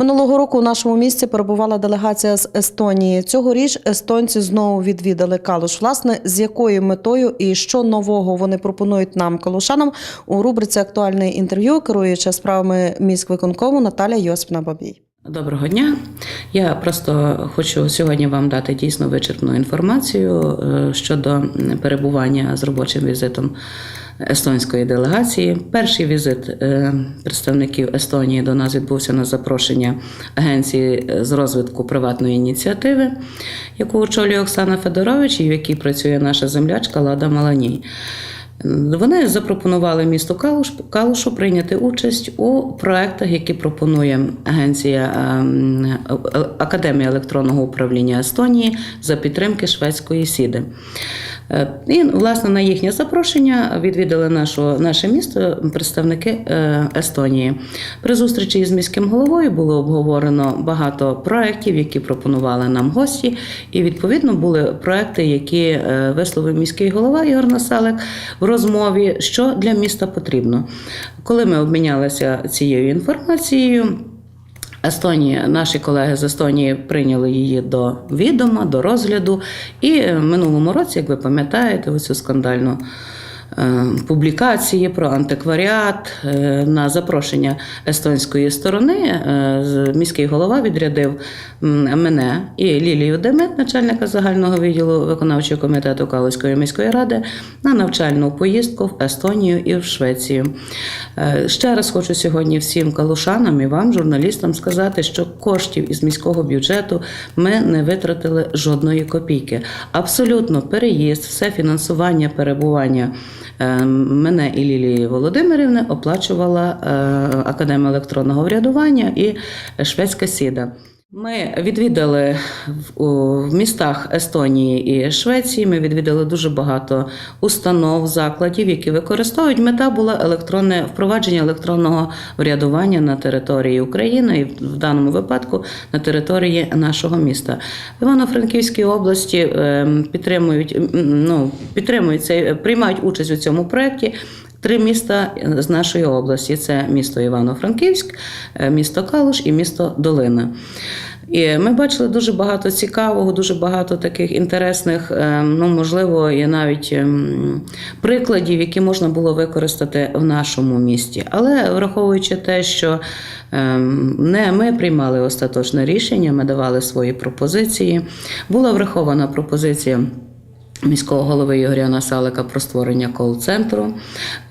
Минулого року у нашому місті перебувала делегація з Естонії. Цьогоріч естонці знову відвідали Калуш. Власне, з якою метою і що нового вони пропонують нам, калушанам, у рубриці Актуальне інтерв'ю керуюча справами міськвиконкому Наталя Йосипна Бабій. Доброго дня. Я просто хочу сьогодні вам дати дійсно вичерпну інформацію е, щодо перебування з робочим візитом естонської делегації. Перший візит е, представників Естонії до нас відбувся на запрошення агенції з розвитку приватної ініціативи, яку очолює Оксана Федорович, і в якій працює наша землячка Лада Маланій. Вони запропонували місту Калуш, Калушу прийняти участь у проектах, які пропонує агенція ем, Академія електронного управління Естонії за підтримки шведської сіди. Е, І, власне, на їхнє запрошення відвідали нашу, наше місто представники е, Естонії. При зустрічі із міським головою було обговорено багато проєктів, які пропонували нам гості. І відповідно були проекти, які е, висловив міський голова Ігор Насалик в розмові, що для міста потрібно. Коли ми обмінялися цією інформацією. Естонія, наші колеги з Естонії прийняли її до відома, до розгляду. І в минулому році, як ви пам'ятаєте, оцю скандальну е, публікації про антикваріат е, на запрошення естонської сторони, е, міський голова відрядив мене і Лілію Демет, начальника загального відділу виконавчого комітету Калузької міської ради, на навчальну поїздку в Естонію і в Швецію. Е, Ще раз хочу сьогодні всім калушанам і вам, журналістам, сказати, що коштів із міського бюджету ми не витратили жодної копійки. Абсолютно переїзд, все фінансування, перебування е, мене і Лілії Володимирівни оплачувала е, Академія електронного врядування і Шведська сіда. Ми відвідали в, містах Естонії і Швеції. Ми відвідали дуже багато установ, закладів, які використовують. Мета була електронне впровадження електронного врядування на території України і в даному випадку на території нашого міста. В Івано-Франківській області е, підтримують ну, підтримують цей, приймають участь у цьому проєкті. Три міста з нашої області: це місто Івано-Франківськ, е, місто Калуш і місто Долина. І ми бачили дуже багато цікавого, дуже багато таких інтересних, е, ну можливо, і навіть ем, прикладів, які можна було використати в нашому місті. Але враховуючи те, що ем, не ми приймали остаточне рішення, ми давали свої пропозиції. Була врахована пропозиція. Міського голови Ігоря Насалика про створення кол-центру.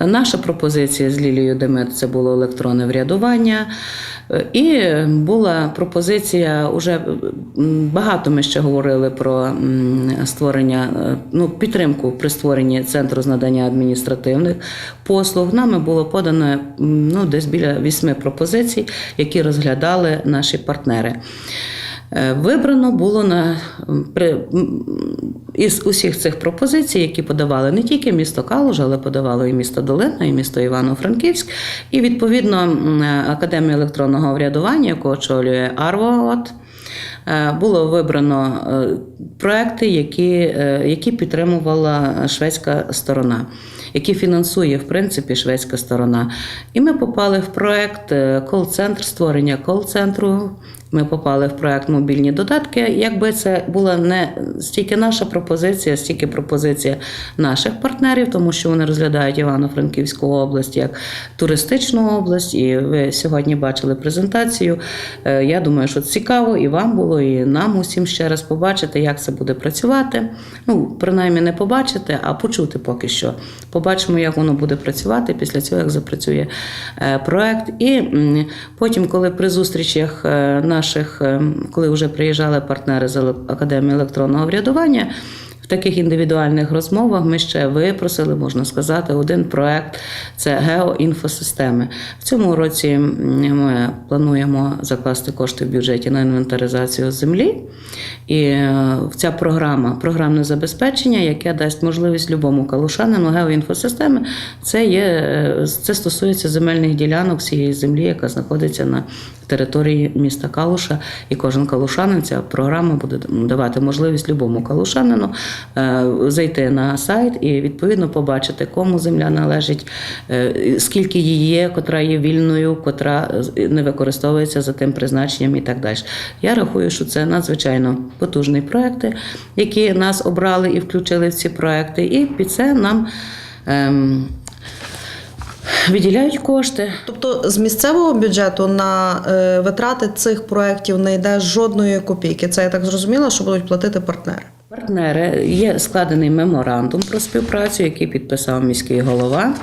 Наша пропозиція з Лілією Демет це було електронне врядування. І була пропозиція, уже багато ми ще говорили про створення, е, ну, підтримку при створенні центру з надання адміністративних послуг. Нами було подано ну, десь біля вісьми пропозицій, які розглядали наші партнери. Е, Вибрано було на при із усіх цих пропозицій, які подавали не тільки місто Калуж, але подавало і місто Долина, і місто Івано-Франківськ. І відповідно м, Академія електронного врядування, яку очолює Арвоот, е, було вибрано е, проекти, які, е, які підтримувала шведська сторона. Які фінансує в принципі шведська сторона, і ми попали в проект е, кол-центр створення кол-центру. Ми попали в проект мобільні додатки. Якби це була не стільки наша пропозиція, стільки пропозиція наших партнерів, тому що вони розглядають Івано-Франківську область як туристичну область. І ви сьогодні бачили презентацію. Е, Я думаю, що цікаво і вам було, і нам усім ще раз побачити, як це буде працювати. Ну, принаймні, не побачити, а почути поки що. Побачимо, як воно буде працювати після цього, як запрацює е, проект. І потім, коли при зустрічах е, наших, е, коли вже приїжджали партнери з Академії електронного врядування. В таких індивідуальних розмовах ми ще випросили, можна сказати, один проект це геоінфосистеми. В цьому році ми плануємо закласти кошти в бюджеті на інвентаризацію землі. І е, ця програма, програмне забезпечення, яке дасть можливість любому калушанину геоінфосистеми, це є е, це стосується земельних ділянок всієї землі, яка знаходиться на території міста Калуша, і кожен калушанин ця програма буде давати можливість любому калушанину е, зайти на сайт і відповідно побачити, кому земля належить, е, скільки її є, котра є вільною, котра не використовується за тим призначенням і так далі. Я рахую, що це надзвичайно потужні проекти, які нас обрали і включили в ці проекти, і під це нам. Ем, Виділяють кошти. Тобто з місцевого бюджету на е, витрати цих проєктів не йде жодної копійки. Це я так зрозуміла, що будуть платити партнери. Партнери є складений меморандум про співпрацю, який підписав міський голова.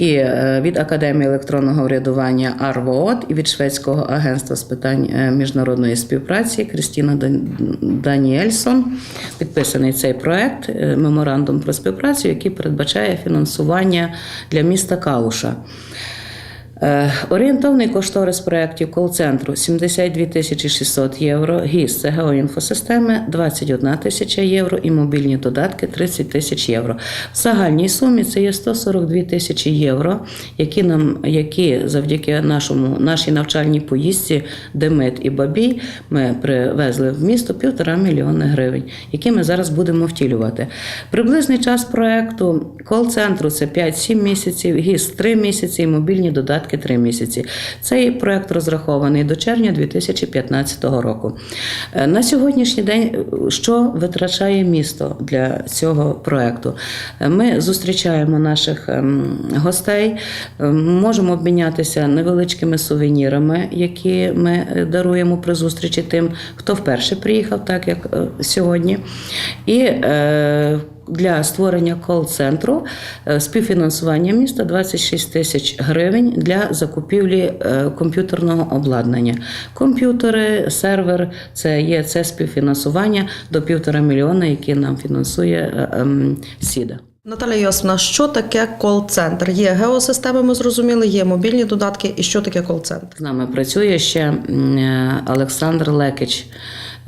І е, від Академії електронного врядування АРВОД і від Шведського агентства з питань е, міжнародної співпраці Крістіна Дан- Даніельсон підписаний цей проект е, меморандум про співпрацю, який передбачає фінансування для міста Калуша. Е, Орієнтовний кошторис проєктів кол-центру 72 тисячі 600 євро, ГІС це геоінфосистеми 21 тисяча євро і мобільні додатки 30 тисяч євро. В загальній сумі це є 142 тисячі євро, які нам, які завдяки нашому нашій навчальній поїздці Демит і Бабій ми привезли в місто півтора мільйони гривень, які ми зараз будемо втілювати. Приблизний час проекту кол-центру це 5-7 місяців, ГІС 3 місяці і мобільні додатки 3 місяці. Цей проект розрахований до червня 2015 року. Е, На сьогоднішній день е, що витрачає місто для цього проекту? Е, Ми зустрічаємо наших ем, гостей, можемо обмінятися невеличкими сувенірами, які ми даруємо при зустрічі тим, хто вперше приїхав, так як сьогодні. І для створення кол-центру е, співфінансування міста 26 тисяч гривень для закупівлі е, комп'ютерного обладнання. Комп'ютери, сервер це є це співфінансування до півтора мільйона, які нам фінансує е, ем, Сіда. Наталя Йосифна, що таке кол-центр? Є геосистеми, ми зрозуміли, є мобільні додатки. І що таке кол-центр? З нами працює ще Олександр Лекич.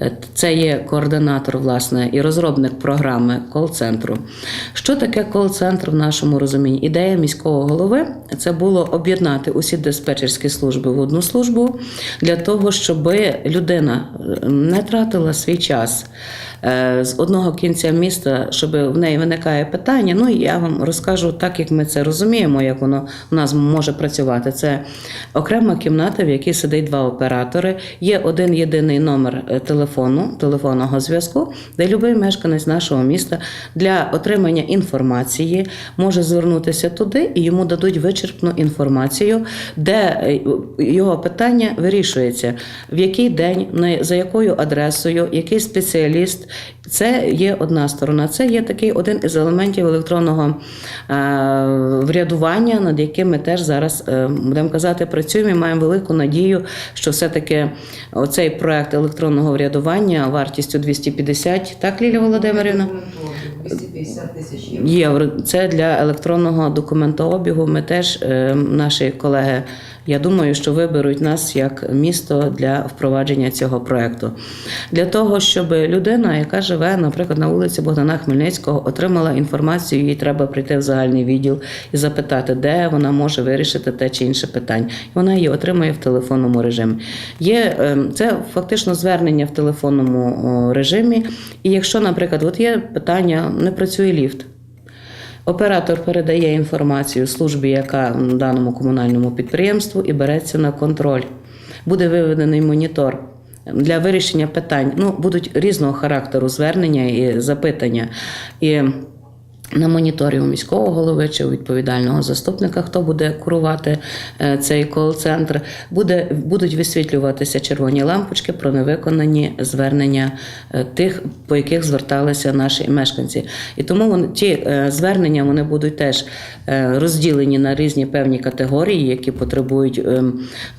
Е, Це є координатор власне і розробник програми кол-центру. Що таке кол-центр в нашому розумінні? Ідея міського голови це було об'єднати усі диспетчерські служби в одну службу для того, щоб людина е, не тратила свій час з одного кінця міста, щоб в неї виникає питання. Ну і я вам розкажу так, як ми це розуміємо, як воно у нас може працювати. Це окрема кімната, в якій сидить два оператори. Є один єдиний номер е, телефону, телефонного зв'язку, де будь-який мешканець нашого міста для отримання інформації може звернутися туди і йому дадуть вичерпну інформацію, де е, його питання вирішується, в який день, за якою адресою, який спеціаліст. Це є одна сторона. Це є такий один із елементів електронного е, врядування, над яким ми теж зараз е, будемо казати, працюємо. і Маємо велику надію, що все-таки оцей проект електронного врядування вартістю 250, так, Лілія Володимирівна? 250 тисяч євро. Євро. Це для електронного документообігу. Ми теж, е, наші колеги, я думаю, що виберуть нас як місто для впровадження цього проекту. Для того, щоб людина, яка живе, наприклад, на вулиці Богдана Хмельницького, отримала інформацію, їй треба прийти в загальний відділ і запитати, де вона може вирішити те чи інше питання. І вона її отримує в телефонному режимі. Є е, це фактично звернення в телефонному режимі. І якщо, наприклад, от є питання, не працює ліфт. Оператор передає інформацію службі, яка в даному комунальному підприємству, і береться на контроль. Буде виведений монітор для вирішення питань. Ну, будуть різного характеру звернення і запитання. І на моніторі у міського голови чи у відповідального заступника, хто буде курувати е, цей кол-центр, буде, будуть висвітлюватися червоні лампочки про невиконані звернення е, тих, по яких зверталися наші мешканці. І тому вони, ті е, звернення вони будуть теж розділені на різні певні категорії, які потребують, е,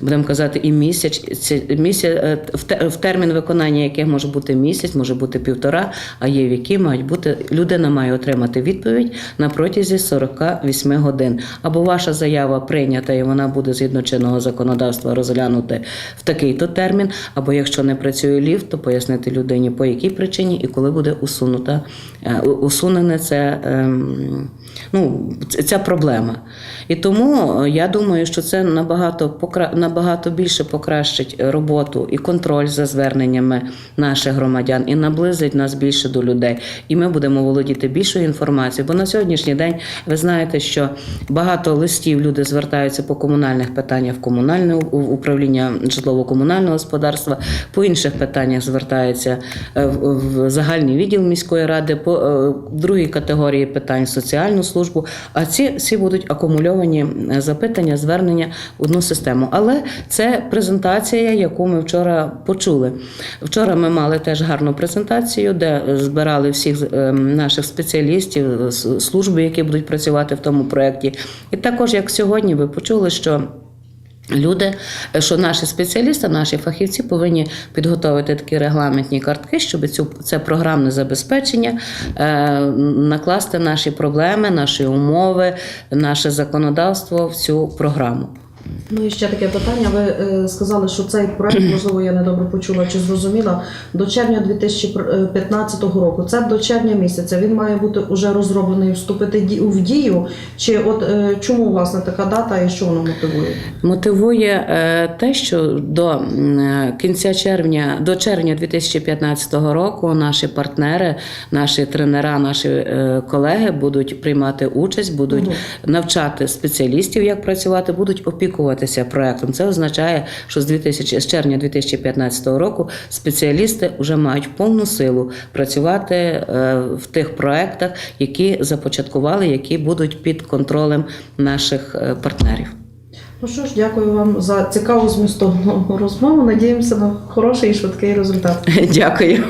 будемо казати, і місяць, місяць в термін виконання яких може бути місяць, може бути півтора, а є в які мають бути людина має отримати відповідь на протязі 48 годин. Або ваша заява прийнята і вона буде згідно чинного законодавства розглянути в такий-то термін, або якщо не працює ліфт, то пояснити людині по якій причині і коли буде усунута е, усунене це. ем, ну, ця проблема. І тому е, я думаю, що це набагато набагато більше покращить роботу і контроль за зверненнями наших громадян і наблизить нас більше до людей. І ми будемо володіти більшою інформацією. Бо на сьогоднішній день ви знаєте, що багато листів люди звертаються по комунальних питаннях в комунальне управління житлово-комунального господарства, по інших питаннях звертаються е, в загальний відділ міської ради, по е, другій категорії питань соціальну службу. А ці всі будуть акумульовані е, запитання, звернення в одну систему. Але це презентація, яку ми вчора почули. Вчора ми мали теж гарну презентацію, де збирали всіх наших спеціалістів, служби, які будуть працювати в тому проєкті. І також, як сьогодні, ви почули, що. Люди, що наші спеціалісти, наші фахівці повинні підготовити такі регламентні картки, щоб цю це програмне забезпечення е, накласти наші проблеми, наші умови, наше законодавство в цю програму. Ну і ще таке питання. Ви е, сказали, що цей проект, можливо, я недобре почула чи зрозуміла, до червня 2015 року. Це до червня місяця. Він має бути уже розроблений, вступити ді- в дію. Чи от е, чому власне така дата і що воно мотивує? Мотивує е, те, що до е, кінця червня, до червня 2015 року наші партнери, наші тренера, наші е, колеги будуть приймати участь, будуть навчати спеціалістів, як працювати, будуть опікуватися проектом. Це означає, що з 2000, з червня 2015 року спеціалісти вже мають повну силу працювати е, в тих проектах, які започаткували, які будуть під контролем наших е, партнерів. Ну що ж, дякую вам за цікаву змістовну розмову. Надіємося на хороший і швидкий результат. Дякую.